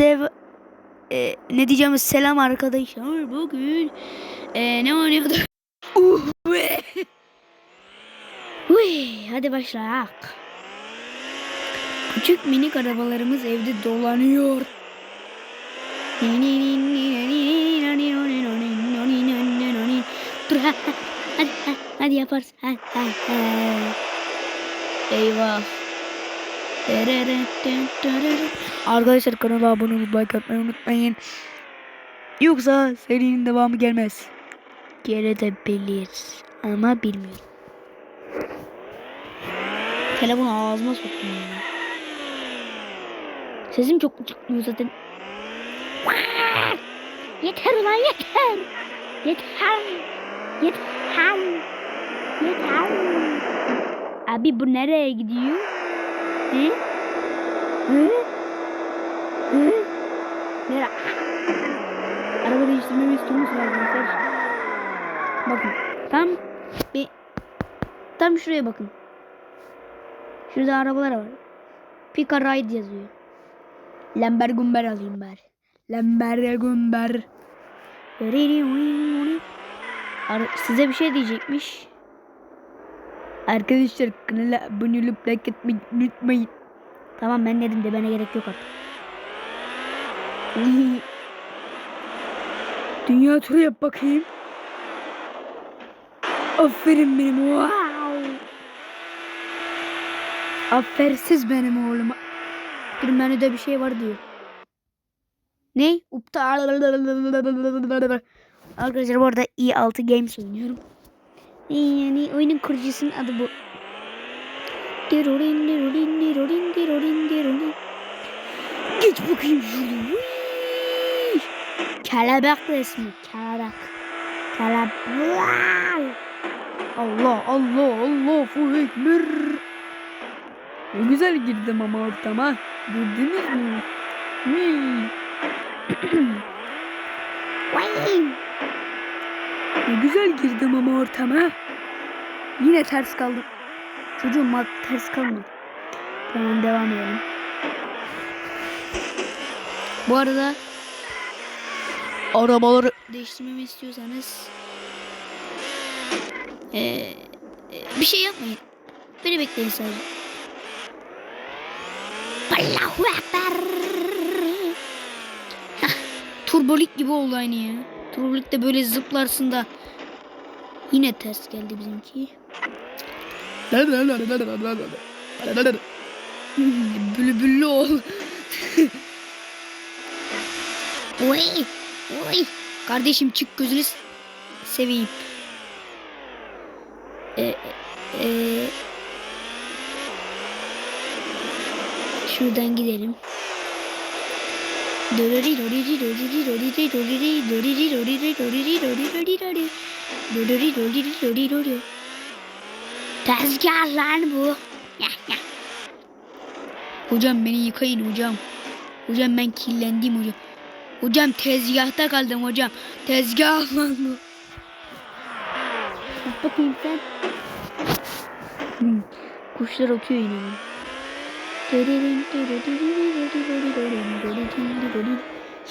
Sev e, ne diyeceğim selam arkadaşlar. Bugün e, ne oynuyorduk? Uh. Huy, hadi başlayak. Küçük minik arabalarımız evde dolanıyor. Dur ha, ha, hadi ha, hadi yaparsın. Eyvah. Arkadaşlar kanala abone olup like atmayı unutmayın. Yoksa serinin devamı gelmez. Gelebilir ama bilmiyorum. Telefonu ağzıma soktum ya. Sesim çok çıkmıyor zaten. Yeter ulan yeter. Yeter. Yeter. Yeter. Abi bu nereye gidiyor? Hı? Hı? Hı? Nereye? Araba değiştirmemi istiyor musun arkadaşlar? Bakın. Tam bir tam şuraya bakın. Şurada arabalar var. Pika Ride yazıyor. Lambergumber alayım bari. Lambergumber. Ar- Size bir şey diyecekmiş. Arkadaşlar kanala abone olup like etmeyi unutmayın. Tamam ben dedim de bana gerek yok artık. Dünya turu yap bakayım. Aferin benim wow. Afersiz benim oğluma. Dur menüde bir şey var diyor. Ne? Upta. Arkadaşlar bu arada i6 Games oynuyorum. Yani oyunun kurucusunun adı bu. Geç bakayım şuraya. Kelebek resmi. Kelebek. Kelebek. Allah Allah Allahu Ekber. Ne güzel girdim ama ortama. Gördünüz mü? Ne güzel girdim ama ortama. Yine ters kaldım. Çocuğum bak ters kalmadı. Tamam devam edelim. Bu arada arabaları değiştirmemi istiyorsanız ee, bir şey yapmayın. Beni bekleyin sadece. Allahu Ekber. Turbolik gibi oldu aynı ya. Turbolikte böyle zıplarsın da yine ters geldi bizimki. Bülbüllü ol. oy, oy. Kardeşim çık gözünü seveyim. Ee, e, şuradan gidelim. Doriri doriri doriri doriri doriri doriri doriri doriri doriri doriri doriri doriri doriri doriri Tezgah lan bu. Hocam beni yıkayın hocam. Hocam ben kirlendim hocam. Hocam tezgahta kaldım hocam. Tezgah lan bu. Bak bakayım sen. Hmm, Kuşlar ötüyor yine.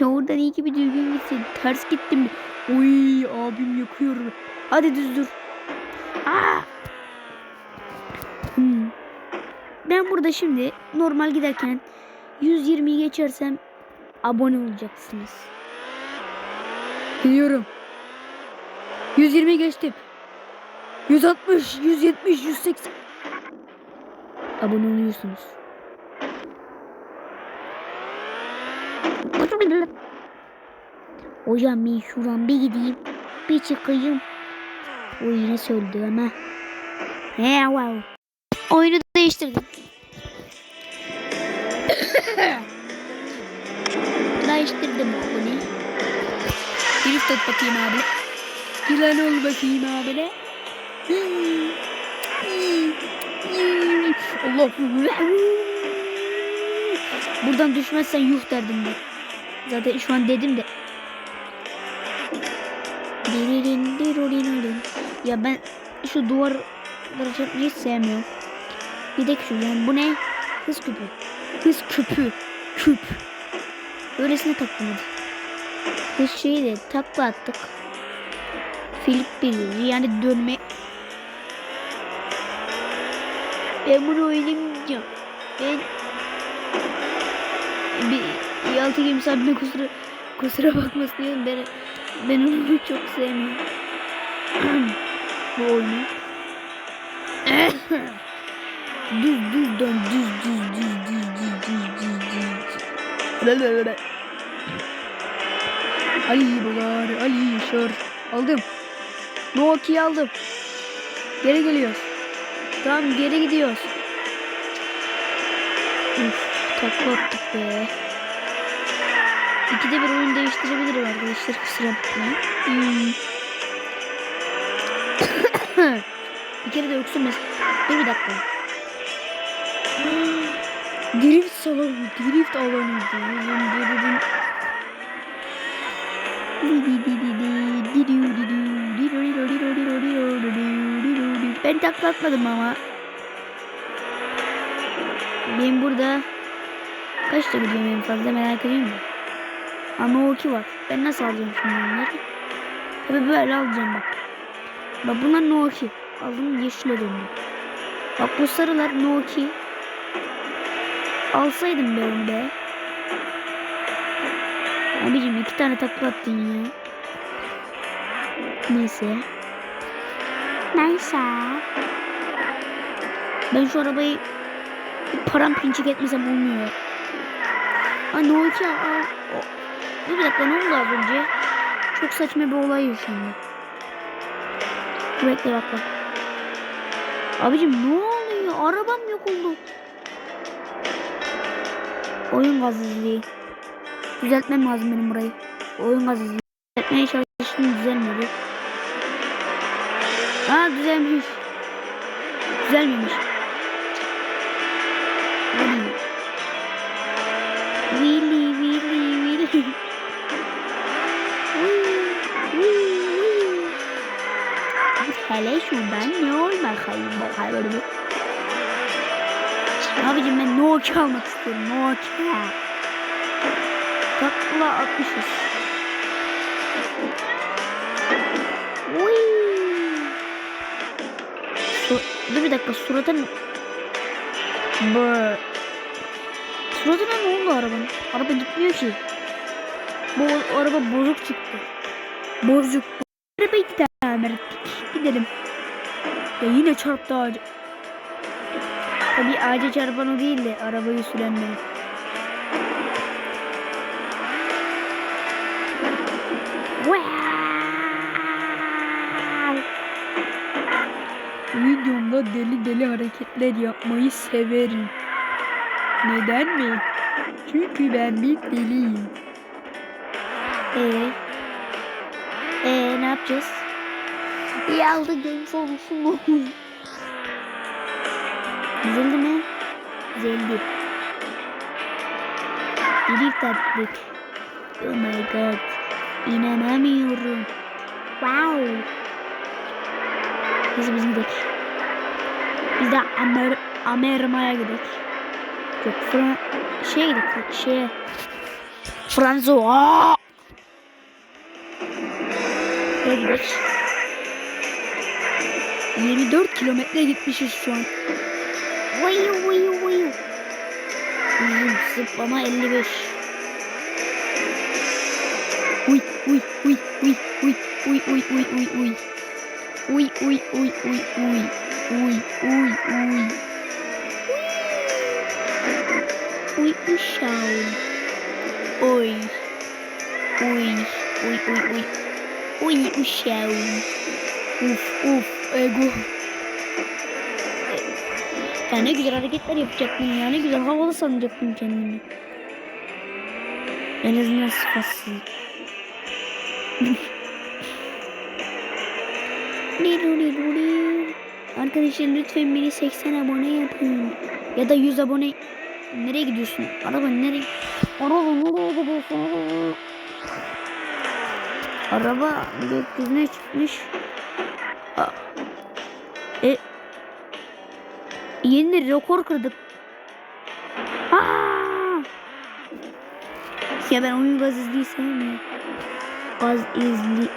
Ya oradan iyi ki bir düzgün gitsin. Ters gittim. Oy abim yakıyor. Hadi düz dur. Aa! Hmm. Ben burada şimdi normal giderken 120'yi geçersem abone olacaksınız. Biliyorum. 120 geçtim. 160, 170, 180. Abone oluyorsunuz. Hocam ben şuradan bir gideyim. Bir çıkayım. O yine söyledi ama. He wow. Oyunu değiştirdim. değiştirdim oyunu. Bir tut bakayım abi. Yılan ol bakayım abi. Allah. Buradan düşmezsen yuh derdim ben. Zaten şu an dedim de. Ya ben şu duvarları çarpmayı sevmiyorum. Bir de şu yani bu ne? Hız küpü. Hız küpü. Küp. Öylesine taktım hadi. Biz şeyi de takla attık. Filip birinci yani dönme. Ben bunu oynamayacağım. Ben bir Yaltı Games abime kusura, kusura bakmasın diyorum. Ben, ben onu çok sevmiyorum. Bu oyunu. düz düz dön düz düz düz düz düz düz düz düz düz. Ali Bulgar, Ali Yaşar. Aldım. Nokia'yı aldım. Geri geliyoruz. Tamam geri gidiyoruz. Uf takla attık be. İkide bir oyun değiştirebilirim arkadaşlar kusura bakmayın. Hmm. bir kere de öksürmez. Dur bir dakika. Drift salonu, drift alanı. Ben takla atmadım ama. Ben burada kaçta gidiyorum en fazla merak ediyor musun? Ama o ki var. Ben nasıl alacağım şimdi onları? Tabii böyle alacağım bak. Bak bunlar Noki. Aldım yeşile döndü. Bak bu sarılar Noki. Alsaydım ben onu be. Abicim iki tane takla attın ya. Neyse. Neyse. Ben şu arabayı param pinçik etmesem olmuyor. Aa Nokia al. O- Dur bir dakika ne oldu az önce? Çok saçma bir olay yaşandı. Bekle bak bak. Abicim ne oluyor? Arabam yok oldu. Oyun gazsızlığı. Düzeltmem lazım benim burayı. Oyun gazsızlığı. Düzeltmeye çalıştım düzelmedi. Aa düzelmiş. Düzelmemiş. Hadi. Willy Willy Willy. Hele şundan ne olmak hayır bakalım. Abicim ben Nokia almak istiyorum. Nokia. Takla atmışız. Uy. Su Dur bir dakika surata mı? Suratına ne oldu arabanın? Araba gitmiyor ki. Bu araba bozuk çıktı. Bozuk. Arabayı tamir ettik. Gidelim. Ya yine çarptı ağacı. Tabii ağaca çarpan o değil de arabayı süren benim. Wow! Videomda deli deli hareketler yapmayı severim. Neden mi? Çünkü ben bir deliyim. Ee, ee ne yapacağız? İyi aldı genç olmuşum mu? Güzeldi mi? Güzeldi. Drift attık. Oh my god. İnanamıyorum. Wow. Biz biz gidelim. Biz de Amer Amerika'ya gidelim. Yok Fran şeye gidelim. Şeye. Franzo. Gidelim? 24 kilometre gitmişiz şu an. Vuyu vuyu vuyu. Uzun zıplama 55. Uy uy uy uy uy uy uy uy uy uy. Uy uy uy uy uy. Uy uy uy. Uy uşağım. Oy. Uy. Uy uy uy. Uy uşağım. Uf uf ego. Ya ne güzel hareketler yapacaktım ya. Ne güzel havalı sanacaktım kendimi. En azından sıfatsız. Arkadaşlar lütfen beni 80 abone yapın. Ya da 100 abone. Nereye gidiyorsun? Araba nereye? Araba nereye gidiyorsun? Araba gökyüzüne çıkmış. E Yeni rekor kırdık. Aa! Ya ben oyun gaz izliyi sevmiyorum. Gaz izli.